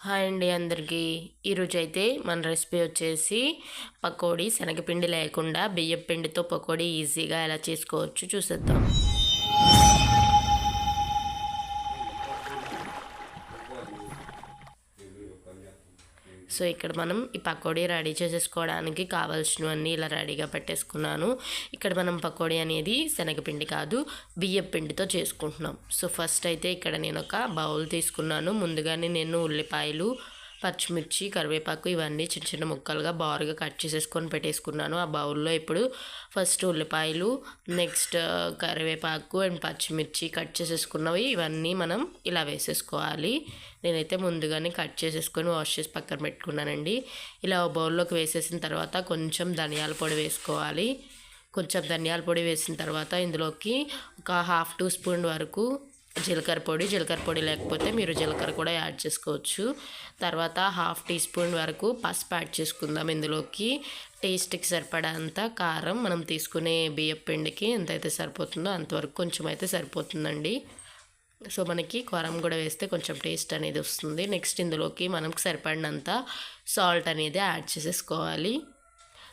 Hi అండి అందరికీ. ఈరోజు అయితే మన రెసిపీ వచ్చేసి పకోడీ శనగపిండి లేకుండా బియ్యం పిండితో పకోడీ ఈజీగా ఎలా చేసుకోవచ్చు చూసేద్దాం. సో ఇక్కడ మనం ఈ పకోడీ రెడీ చేసేసుకోవడానికి కావాల్సినవన్నీ ఇలా రెడీగా పెట్టేసుకున్నాను. ఇక్కడ మనం పకోడీ అనేది శనగపిండి కాదు బియ్యం పిండితో చేసుకుంటున్నాం. సో ఫస్ట్ అయితే ఇక్కడ నేను ఒక బౌల్ తీసుకున్నాను. ముందుగానే నేను ఉల్లిపాయలు పచ్చిమిర్చి కరివేపాకు ఇవన్నీ చిన్న చిన్న ముక్కలుగా బారుగా కట్ చేసేసుకొని పెట్టేసుకున్నాను. ఆ బౌల్లో ఇప్పుడు ఫస్ట్ ఉల్లిపాయలు నెక్స్ట్ కరివేపాకు అండ్ పచ్చిమిర్చి కట్ చేసేసుకున్నవి ఇవన్నీ మనం ఇలా వేసేసుకోవాలి. నేనైతే ముందుగానే కట్ చేసేసుకొని వాష్ చేసి పక్కన పెట్టుకున్నానండి. ఇలా బౌల్లోకి వేసేసిన తర్వాత కొంచెం ధనియాల పొడి వేసుకోవాలి. కొంచెం ధనియాల పొడి వేసిన తర్వాత ఇందులోకి ఒక హాఫ్ టీ స్పూన్ వరకు జీలకర్ర పొడి జీలకర్ర పొడి లేకపోతే మీరు జీలకర్ర కూడా యాడ్ చేసుకోవచ్చు. తర్వాత హాఫ్ టీ స్పూన్ వరకు పసుపు యాడ్ చేసుకుందాం ఇందులోకి. టేస్ట్కి సరిపడంత కారం మనం తీసుకునే బియ్యం పిండికి ఎంతైతే సరిపోతుందో అంతవరకు కొంచెం అయితే సరిపోతుందండి. సో మనకి కారం కూడా వేస్తే కొంచెం టేస్ట్ అనేది వస్తుంది. నెక్స్ట్ ఇందులోకి మనకు సరిపడినంత సాల్ట్ అనేది యాడ్ చేసేసుకోవాలి.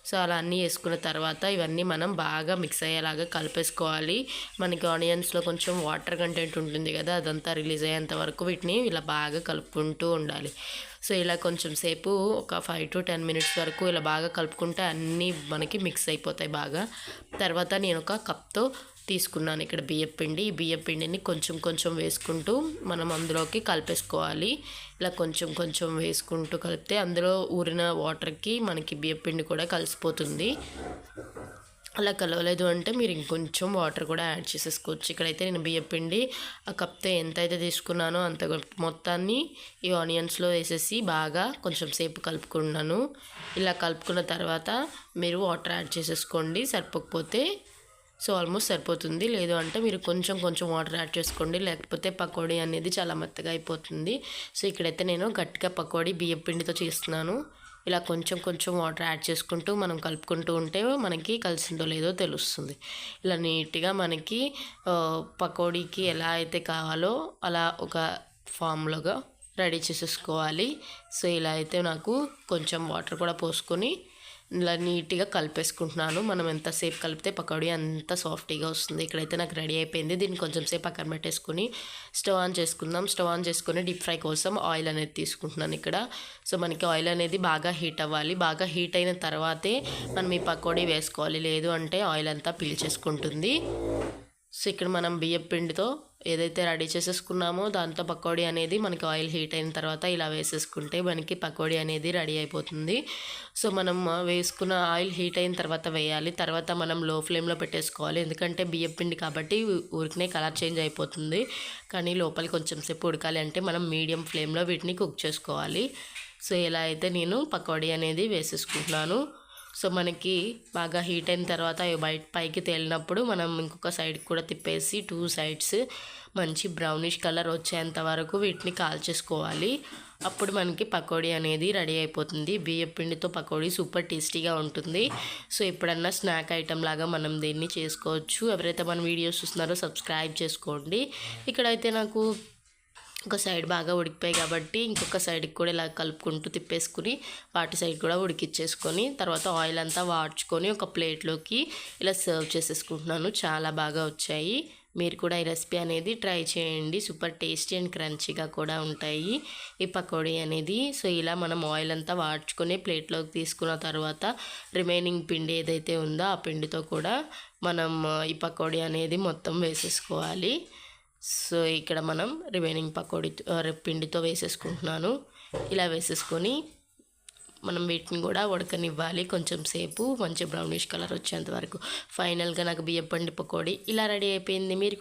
సో అలా అన్నీ వేసుకున్న తర్వాత ఇవన్నీ మనం బాగా మిక్స్ అయ్యేలాగా కలిపేసుకోవాలి. మనకి ఆనియన్స్లో కొంచెం వాటర్ కంటెంట్ ఉంటుంది కదా అదంతా రిలీజ్ అయ్యేంత వరకు వీటిని ఇలా బాగా కలుపుకుంటూ ఉండాలి. సో ఇలా కొంచెం సేపు ఒక ఫైవ్ టు టెన్ మినిట్స్ వరకు ఇలా బాగా కలుపుకుంటే అన్నీ మనకి మిక్స్ అయిపోతాయి బాగా. తర్వాత నేను ఒక కప్తో తీసుకున్నాను ఇక్కడ బియ్యం పిండి. ఈ బియ్యపిండిని కొంచెం కొంచెం వేసుకుంటూ మనం అందులోకి కలిపేసుకోవాలి. ఇలా కొంచెం కొంచెం వేసుకుంటూ కలిపితే అందులో ఊరిన వాటర్కి మనకి బియ్యపిండి కూడా కలిసిపోతుంది. అలా కలవలేదు అంటే మీరు ఇంకొంచెం వాటర్ కూడా యాడ్ చేసేసుకోవచ్చు. ఇక్కడైతే నేను బియ్యపిండి ఆ కప్తో ఎంత అయితే తీసుకున్నానో అంత మొత్తాన్ని ఈ ఆనియన్స్లో వేసేసి బాగా కొంచెం సేపు కలుపుకున్నాను. ఇలా కలుపుకున్న తర్వాత మీరు వాటర్ యాడ్ చేసేసుకోండి. సరిపోకపోతే సో ఆల్మోస్ట్ సరిపోతుంది. లేదు అంటే మీరు కొంచెం కొంచెం వాటర్ యాడ్ చేసుకోండి. లేకపోతే పకోడీ అనేది చాలా మెత్తగా అయిపోతుంది. సో ఇక్కడైతే నేను గట్టిగా పకోడీ బియ్యం పిండితో చేస్తున్నాను. ఇలా కొంచెం కొంచెం వాటర్ యాడ్ చేసుకుంటూ మనం కలుపుకుంటూ ఉంటే మనకి కలిసిందో లేదో తెలుస్తుంది. ఇలా నీట్గా మనకి పకోడీకి ఎలా అయితే కావాలో అలా ఒక ఫామ్లోగా రెడీ చేసేసుకోవాలి. సో ఇలా అయితే నాకు కొంచెం వాటర్ కూడా పోసుకొని ఇలా నీట్గా కలిపేసుకుంటున్నాను. మనం ఎంతసేపు కలిపితే పకోడీ అంత సాఫ్టీగా వస్తుంది. ఇక్కడైతే నాకు రెడీ అయిపోయింది. దీన్ని కొంచెం సేపు పక్కన పెట్టేసుకుని స్టవ్ ఆన్ చేసుకుందాం. స్టవ్ ఆన్ చేసుకుని డీప్ ఫ్రై కోసం ఆయిల్ అనేది తీసుకుంటున్నాను ఇక్కడ. సో మనకి ఆయిల్ అనేది బాగా హీట్ అవ్వాలి. బాగా హీట్ అయిన తర్వాతే మనం ఈ పకోడీ వేసుకోవాలి. లేదు అంటే ఆయిల్ అంతా పీల్చేసుకుంటుంది. సో ఇక్కడ మనం బియ్యం పిండితో ఏదైతే రెడీ చేసేసుకున్నామో దాంతో పకోడీ అనేది మనకి ఆయిల్ హీట్ అయిన తర్వాత ఇలా వేసేసుకుంటే మనకి పకోడీ అనేది రెడీ అయిపోతుంది. సో మనం వేసుకున్న ఆయిల్ హీట్ అయిన తర్వాత వేయాలి. తర్వాత మనం లో ఫ్లేమ్లో పెట్టేసుకోవాలి. ఎందుకంటే బియ్యం పిండి కాబట్టి ఊరికనే కలర్ చేంజ్ అయిపోతుంది. కానీ లోపల కొంచెం సేపు ఉడకాలి అంటే మనం మీడియం ఫ్లేమ్లో వీటిని కుక్ చేసుకోవాలి. సో ఇలా అయితే నేను పకోడీ అనేది వేసేసుకుంటున్నాను. సో మనకి బాగా హీట్ అయిన తర్వాత బయట పైకి తేలినప్పుడు మనం ఇంకొక సైడ్కి కూడా తిప్పేసి టూ సైడ్స్ మంచి బ్రౌనిష్ కలర్ వచ్చేంత వరకు వీటిని కాల్చేసుకోవాలి. అప్పుడు మనకి పకోడీ అనేది రెడీ అయిపోతుంది. బియ్య పిండితో పకోడీ సూపర్ టేస్టీగా ఉంటుంది. సో ఎప్పుడన్నా స్నాక్ ఐటెం లాగా మనం దీన్ని చేసుకోవచ్చు. ఎవరైతే మన వీడియోస్ చూస్తున్నారో సబ్స్క్రైబ్ చేసుకోండి. ఇక్కడైతే నాకు ఒక సైడ్ బాగా ఉడికిపోయాయి కాబట్టి ఇంకొక సైడ్కి కూడా ఇలా కలుపుకుంటూ తిప్పేసుకుని వాటి సైడ్ కూడా ఉడికిచ్చేసుకొని తర్వాత ఆయిల్ అంతా వాడ్చుకొని ఒక ప్లేట్లోకి ఇలా సర్వ్ చేసేసుకుంటున్నాను. చాలా బాగా వచ్చాయి. మీరు కూడా ఈ రెసిపీ అనేది ట్రై చేయండి. సూపర్ టేస్టీ అండ్ క్రంచీగా కూడా ఉంటాయి ఈ పకోడీ అనేది. సో ఇలా మనం ఆయిల్ అంతా వాడ్చుకొని ప్లేట్లోకి తీసుకున్న తర్వాత రిమైనింగ్ పిండి ఏదైతే ఉందో ఆ పిండితో కూడా మనం ఈ పకోడీ అనేది మొత్తం వేసేసుకోవాలి. సో ఇక్కడ మనం రిమైనింగ్ పకోడీ పిండితో వేసేసుకుంటున్నాను. ఇలా వేసేసుకొని మనం వీటిని కూడా ఉడకనివ్వాలి కొంచెం సేపు మంచి బ్రౌనిష్ కలర్ వచ్చేంత వరకు. ఫైనల్గా నాకు బియ్యం పండి పకోడీ ఇలా రెడీ అయిపోయింది. మీరు